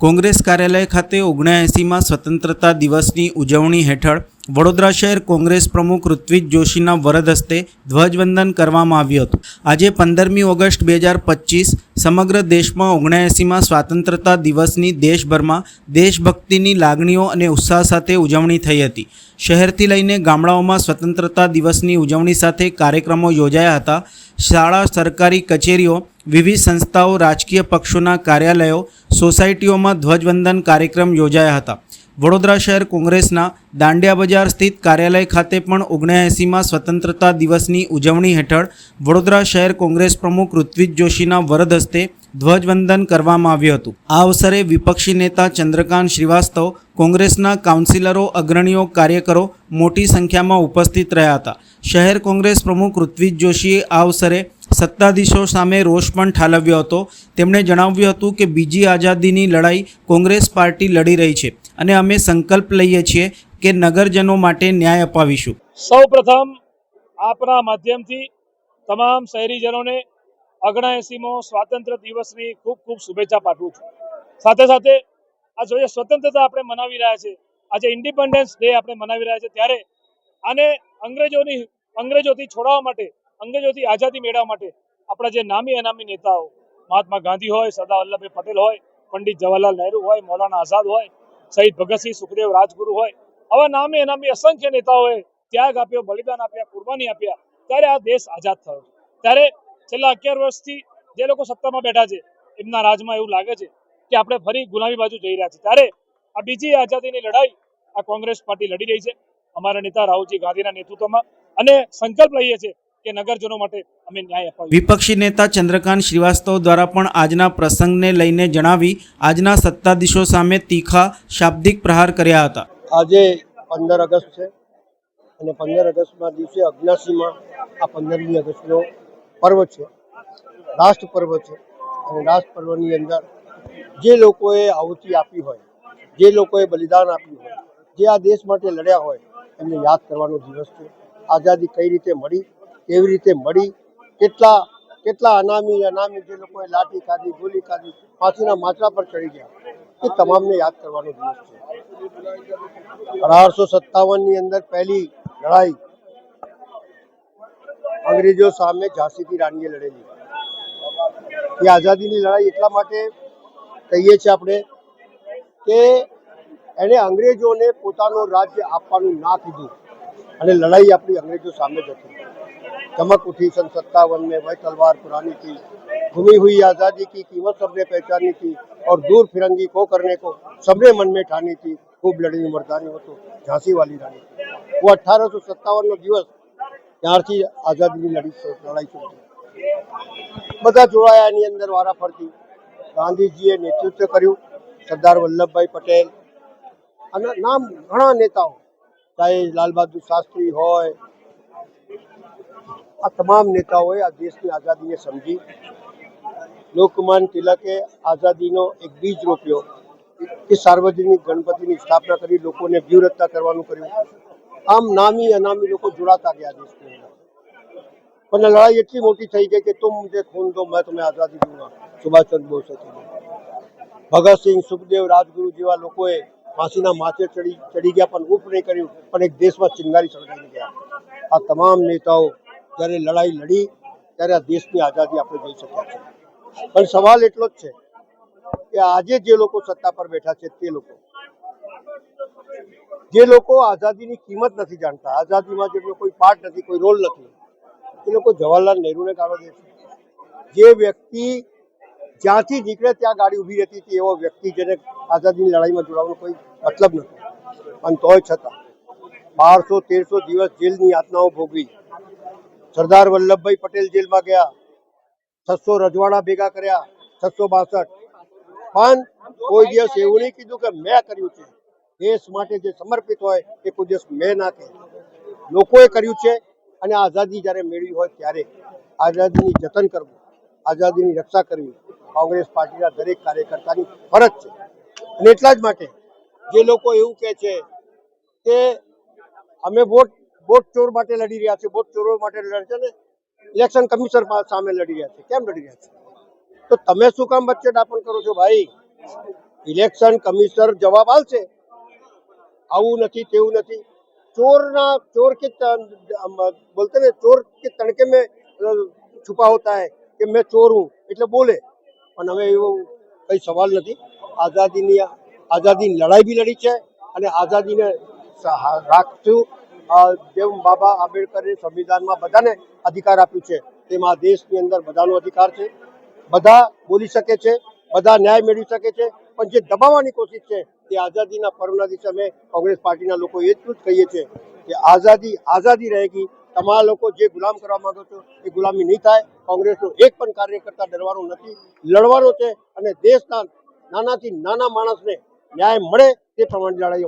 કોંગ્રેસ કાર્યાલય ખાતે ઓગણએંસીમાં સ્વતંત્રતા દિવસની ઉજવણી હેઠળ વડોદરા શહેર કોંગ્રેસ પ્રમુખ ઋત્વિજ જોશીના વરદ હસ્તે ધ્વજવંદન કરવામાં આવ્યું હતું. આજે પંદરમી ઓગસ્ટ બે હજાર પચીસ સમગ્ર દેશમાં ઓગણએંસીમાં સ્વાતંત્રતા દિવસની દેશભરમાં દેશભક્તિની લાગણીઓ અને ઉત્સાહ સાથે ઉજવણી થઈ હતી. શહેરથી લઈને ગામડાઓમાં સ્વતંત્રતા દિવસની ઉજવણી સાથે કાર્યક્રમો યોજાયા હતા. શાળા, સરકારી કચેરીઓ, વિવિધ સંસ્થાઓ, રાજકીય પક્ષોના કાર્યાલયો, સોસાયટીઓમાં ધ્વજવંદન કાર્યક્રમ યોજાયા હતા. વડોદરા શહેર કોંગ્રેસના દાંડિયા બજાર સ્થિત કાર્યાલય ખાતે પણ ઓગણએંસીમાં સ્વતંત્રતા દિવસની ઉજવણી હેઠળ વડોદરા શહેર કોંગ્રેસ પ્રમુખ ઋત્વિજ જોશીના વરદ હસ્તે ધ્વજવંદન કરવામાં આવ્યું હતું. આ અવસરે વિપક્ષી નેતા ચંદ્રકાંત શ્રીવાસ્તવ, કોંગ્રેસના કાઉન્સિલરો, અગ્રણીઓ, કાર્યકરો મોટી સંખ્યામાં ઉપસ્થિત રહ્યા હતા. શહેર કોંગ્રેસ પ્રમુખ ઋત્વિજ જોશીએ આ અવસરે સત્તાધીશો સામે રોષ પણ ઠાલવ્યો હતો. તેમણે જણાવ્યું હતું કે બીજી આઝાદીની લડાઈ કોંગ્રેસ પાર્ટી લડી રહી છે. અને અમે સંકલ્પ લઈએ છીએ કે નગરજનો માટે ન્યાય અપાવીશું. સૌ પ્રથમ આપના માધ્યમથી તમામ શહેરીજનોને અગણાએસીમો સ્વાતંત્ર્ય દિવસની ખૂબ ખૂબ શુભેચ્છા પાઠવું છું. સાથે સાથે આ જોઈએ સ્વતંત્રતા આપણે મનાવી રહ્યા છે આજે ઇન્ડિપેન્ડન્સ ડે આપણે મનાવી રહ્યા છે ત્યારે આને અંગ્રેજોની, અંગ્રેજોથી છોડાવવા માટે, અંગ્રેજોથી આઝાદી મેળવવા માટે આપણા જે નામી અનામી નેતાઓ, મહાત્મા ગાંધી હોય, સરદાર વલ્લભભાઈ પટેલ હોય, પંડિત જવાહરલાલ નહેરુ હોય, મૌલાના આઝાદ હોય શહીદ ભગતસિંહ સુખદેવ રાજગુરુ હોય, આવા નામી અનામી અસંખ્ય નેતાઓએ ત્યાગ આપ્યો, બલિદાન આપ્યા, કુરબાની આપ્યા. ત્યારે આ દેશ આઝાદ થયો. ત્યારે છેલ્લા અગિયાર વર્ષથી જે લોકો સત્તામાં બેઠા છે, એમના રાજમાં એવું લાગે છે કે આપણે ફરી ગુલામી બાજુ જઈ રહ્યા છીએ. ત્યારે આ બીજી આઝાદીની લડાઈ આ કોંગ્રેસ પાર્ટી લડી રહી છે. અમારા નેતા રાહુલજી ગાંધીના નેતૃત્વમાં અને સંકલ્પ લઈએ છીએ કે નગરજનો માટે અમે ન્યાય અપાવ્યો. વિપક્ષી નેતા ચંદ્રકાંત શ્રીવાસ્તવ દ્વારા પણ આજના પ્રસંગને લઈને જણાવી આજના સત્તાધીશો સામે તીખા શાબ્દિક પ્રહાર કર્યા હતા. આજે પંદર ઓગસ્ટ છે અને પંદર ઓગસ્ટના દિવસે અજ્ઞાસીમાં આ પંદરમી ઓગસ્ટનો પર્વ છે. રાષ્ટ્ર પર્વ છે અને રાષ્ટ્ર પર્વની અંદર જે લોકોએ આહુતિ આપી હોય જે લોકોએ બલિદાન આપ્યું હોય જે આ દેશ માટે લડ્યા હોય એમને યાદ કરવાનો દિવસ છે. આઝાદી કઈ રીતે મળી કેવી રીતે મળી, કેટલા કેટલા અનામી અનામી જે લોકોએ લાઠી કાઢી ગોલી કાઢી ફાંસીના માથા પર ચડી ગયા. એ તમામને યાદ કરવાનો દિવસ છે. અઢારસો સત્તાવનની અંદર પહેલી લડાઈ અંગ્રેજો સામે ઝાંસીથી રાણીએ લડેલી. એ આઝાદીની લડાઈ એટલા માટે કહીએ છીએ આપણે કે એને અંગ્રેજોને પોતાનું રાજ્ય આપવાનું ના કીધું. અને લડાઈ આપણી અંગ્રેજો સામે જ હતી चमक उठी सन सत्तावन में वह तलवार पुरानी थी घूमी हुई आज़ादी की कीमत सबने पहचानी थी और दूर फिरंगी को करने को सबने मन में ठानी थी खूब लड़ी मर्दानी हो तो झांसी वाली रानी वो अठारह सौ सत्तावन નો દિવસ ત્યારથી આઝાદીની લડી લડાઈ શરૂ થઈ બધા જોડાયા એની અંદર વારાફરતી ગાંધીજીએ નેતૃત્વ કર્યું સરદાર વલ્લભભાઈ પટેલ અને નામ ઘણા નેતાઓ સાહેબ લાલબહાદુર શાસ્ત્રી હોય, આ તમામ નેતાઓએ આ દેશની આઝાદીને સમજી. લોકમાન તિલકે આઝાદીનો એક બીજ રોપ્યો. કે સાર્વજનિક ગણપતિની સ્થાપના કરી લોકોને વ્યૂહરચના કરવાનું કર્યું. આમ નામી અનામી લોકો જોડાતા ગયા દેશની. પણ લડાઈ એટલી મોટી થઈ ગઈ કે તું મુજબ ખૂન દો, મેં તમે આઝાદી દઉં સુભાષચંદ્ર બોઝ ભગતસિંહ સુખદેવ રાજગુરુ જેવા લોકોએ ફાંસીના માથે ચડી ચડી ગયા પણ ઉપ નહીં કર્યું, પણ એક દેશમાં ચિંગારી સળગાવી ગયા. આ તમામ નેતાઓ જ્યારે લડાઈ લડી, ત્યારે આ દેશની આઝાદી આપણે જોઈ શક્યા છે પણ સવાલ એટલો જ છે કે આજે જે લોકો સત્તા પર બેઠા છે તે લોકો. જે લોકો આઝાદીની કિંમત નથી જાણતા, આઝાદીમાં જેમનો કોઈ પાર્ટ નથી, કોઈ રોલ નથી, એ લોકો જવાહરલાલ નહેરુને ગાળો દે છે. જે વ્યક્તિ જ્યાંથી નીકળે ત્યાં ગાડી ઊભી રહેતી હતી, એવો વ્યક્તિ જેને આઝાદીની લડાઈમાં જોડાવાનો કોઈ મતલબ નથી. અને તોય છતાં, બારસો તેરસો દિવસ જેલની યાતનાઓ ભોગવી, સરદાર વલ્લભભાઈ પટેલ જેલમાં ગયા, છસો રજવાડા ભેગા કર્યા, છસો બાસઠ. પણ કોઈ દિવસ એવું નહીં કીધું કે મેં કર્યું છે. દેશ માટે જે સમર્પિત હોય, એ કોઈ દિવસ મેં ના કહે. લોકોએ કર્યું છે અને આઝાદી જ્યારે મેળવી હોય ત્યારે આઝાદીની જતન કરવું, આઝાદીની રક્ષા કરવી કોંગ્રેસ પાર્ટીના દરેક કાર્યકર્તાની ફરજ છે. અને એટલા જ માટે જે લોકો એવું કહે છે કે અમે વોટ વોટ ચોર માટે લડી રહ્યા છે વોટ ચોરો માટે લડે છે ને ઇલેક્શન કમિશનર સામે લડી રહ્યા છે. કેમ લડી રહ્યા છે? તો તમે શું કામ વચ્ચે ડાપણ કરો છો ભાઈ? ઇલેક્શન કમિશનર જવાબ આવશે આવું નથી, તેવું નથી. ચોરના, ચોર કે બોલતે ને, ચોર કે તડકે મેં છુપા હોતા હૈ કે મેં ચોર હું, એટલે બોલે. પણ હવે એવો કઈ સવાલ નથી. આઝાદીની આઝાદીની લડાઈ બી લડી છે અને આઝાદીને સા- જેમ બાબા આંબેડકરે સંવિધાનમાં બધાને અધિકાર આપ્યું છે, તેમાં દેશની અંદર બધાનો અધિકાર છે. બધા બોલી શકે છે, બધા ન્યાય મેળવી શકે છે, પણ જે દબાવવાની કોશિશ છે તે આઝાદીના પર્વના દિવસે અમે કોંગ્રેસ પાર્ટીના લોકો એટલું જ કહીએ છીએ કે આઝાદી આઝાદી રહેગી તમારા લોકો જે ગુલામ કરવા માંગો છો, એ ગુલામી નહીં થાય. કોંગ્રેસનો એક પણ કાર્યકર્તા ડરવાનો નથી. લડવાનો છે અને દેશના નાનાથી નાના માણસને ન્યાય મળે તે પ્રમાણે લડાઈ